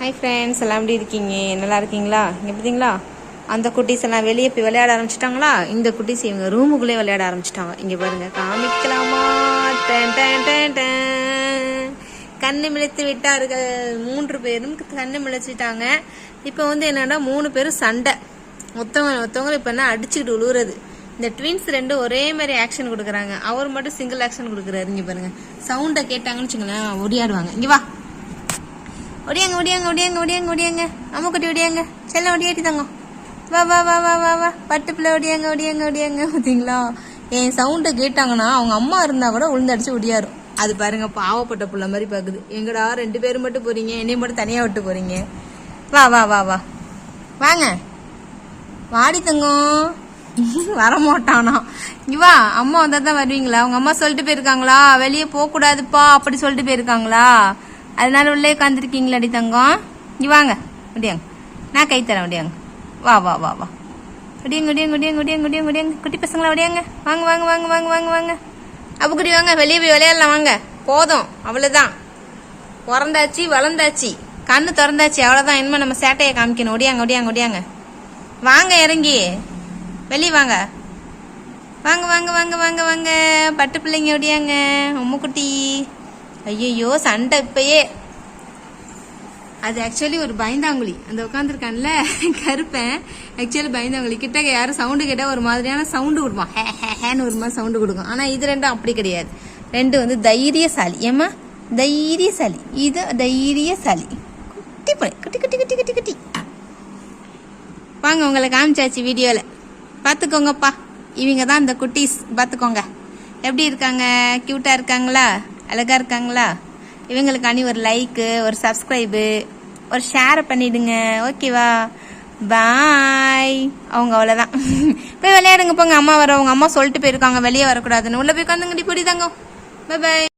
Hi friends எல்லாம் எப்படி இருக்கீங்க? நல்லா இருக்கீங்களா? இங்கே பார்த்தீங்களா அந்த குட்டீஸ் எல்லாம் வெளியே போய் விளையாட ஆரம்பிச்சிட்டாங்களா? இந்த குட்டீஸ் இவங்க ரூமுக்குள்ளே விளையாட ஆரம்பிச்சிட்டாங்க. இங்கே பாருங்க காமிக்கலாமா? டன், கண்ணு மிளித்து விட்டார்கள். மூன்று பேரும் கண்ணு மிளிச்சிட்டாங்க. இப்போ வந்து என்னன்னா மூணு பேரும் சண்டை. ஒருத்தவங்க ஒருத்தவங்க இப்போ என்ன அடிச்சுக்கிட்டு உழுவுறது. இந்த ட்வின்ஸ் ரெண்டு ஒரே மாதிரி ஆக்ஷன் கொடுக்குறாங்க. அவர் மட்டும் சிங்கிள் ஆக்ஷன் கொடுக்குறாரு. இங்கே பாருங்க. சவுண்டை கேட்டாங்கன்னு வச்சுங்களேன் ஒடியாடுவாங்க இங்கே வா. ஒடியாங்க ஒடியாங்க ஒடியாங்க ஒடியாங்க ஒடியாங்க. அம்முக்குட்டி ஒடியாங்க. செல்லம் ஒடியாட்டி தாங்க வா வா வா வா வா வா. பட்டு பிள்ளை ஒடியாங்க ஒடியாங்க ஒடியாங்க. பார்த்தீங்களா என் சவுண்டை கேட்டாங்கன்னா அவங்க அம்மா இருந்தால் கூட உளுந்தடிச்சு ஒடியாரும் அது பாருங்க பாவப்பட்ட புள்ள மாதிரி பார்க்குது எங்கடா ரெண்டு பேரும் மட்டும் போகிறீங்க என்னையும் மட்டும் தனியாக விட்டு போகிறீங்க வா வா வா வா. வாங்க. வாடி தங்கம். வரமாட்டானா. இவா அம்மா வந்தால் தான் வருவீங்களா? உங்கள் அம்மா சொல்லிட்டு போயிருக்காங்களா? வெளியே போகக்கூடாதுப்பா அப்படி சொல்லிட்டு போயிருக்காங்களா? அதனால உள்ளே உட்காந்துருக்கீங்களா அடி தங்கம். இங்கே வாங்க. முடியாங்க. நான் கை தரேன் முடியாங்க. வா வா வா வா. ஒடியாங்க ஒடியாங்க ஒடியாங்க ஒடியாங்க ஒடியாங்க ஒடியாங்க குட்டி பசங்களா ஒடியாங்க வாங்க வாங்க வாங்க வாங்க வாங்க வாங்க. அப்புக்குடி வாங்க. வெளியே போய் விளையாடலாம் வாங்க. போதும். அவ்வளோதான் பிறந்தாச்சு வளர்ந்தாச்சு. கண்ணு திறந்தாச்சு. அவ்வளோதான் இனிமே நம்ம சேட்டையை காமிக்கணும். ஒடியாங்க ஒடியாங்க ஒடியாங்க. வாங்க இறங்கி. வெளியே வாங்க. வாங்க வாங்க வாங்க வாங்க வாங்க. பட்டு பிள்ளைங்க ஒடியாங்க. உம்முக்குட்டி. ஐயோ சண்டை இப்பயே. அது ஆக்சுவலி ஒரு பயந்தாங்குழி. அந்த உட்காந்துருக்கான்ல கருப்பேன். ஆக்சுவலி பயந்தாங்குழி. கிட்ட யாரும் சவுண்டு கேட்டால் ஒரு மாதிரியான சவுண்டு கொடுப்பான். ஹே ஹே ஹேன்னு ஒரு மாதிரி சவுண்டு கொடுக்கும். ஆனால் இது ரெண்டும் அப்படி கிடையாது. ரெண்டு வந்து தைரியசாலி. ஏம்மா? தைரியசாலி. இது தைரியசாலி. குட்டி போய் குட்டி குட்டி குட்டி குட்டி குட்டி. வாங்க உங்களை காமிச்சாச்சு வீடியோவில் பார்த்துக்கோங்கப்பா. இவங்க தான் இந்த குட்டீஸ். பார்த்துக்கோங்க. எப்படி இருக்காங்க? க்யூட்டாக இருக்காங்களா? அழகாக இருக்காங்களா? இவங்களுக்கு அணி ஒரு லைக்கு ஒரு சப்ஸ்கிரைபு ஒரு ஷேரை பண்ணிடுங்க. ஓகேவா பாய் அவங்க அவ்வளோதான் போய் விளையாடுங்க போங்க. அம்மா வர அவங்க அம்மா சொல்லிட்டு போயிருக்காங்க. வெளியே வரக்கூடாதுன்னு. உள்ள போய் உட்காந்துங்கடி பிடிதாங்க. பாய்